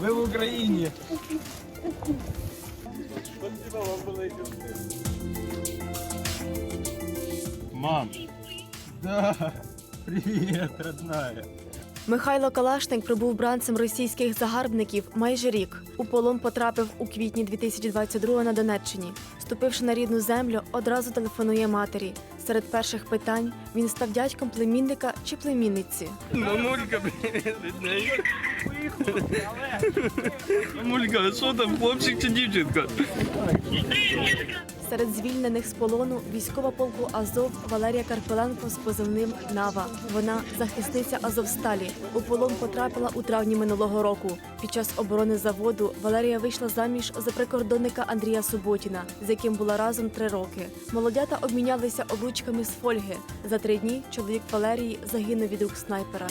Ви в Україні. Мам. Да. Привет, родная. Михайло Калашник пробув бранцем російських загарбників майже рік. У полон потрапив у квітні 2022 на Донеччині. Ступивши на рідну землю, одразу телефонує матері. Серед перших питань він став дядьком племінника чи племінниці. Мамулька, привіт. Мамулька, що там, хлопчик чи дівчинка? Серед звільнених з полону військова полку Азов Валерія Карпеленко з позивним Нава. Вона захисниця Азовсталі. У полон потрапила у травні минулого року. Під час оборони заводу Валерія вийшла заміж за прикордонника Андрія Суботіна, з яким була разом три роки. Молодята обмінялися обручками з фольги. За три дні чоловік Валерії загинув від рук снайпера.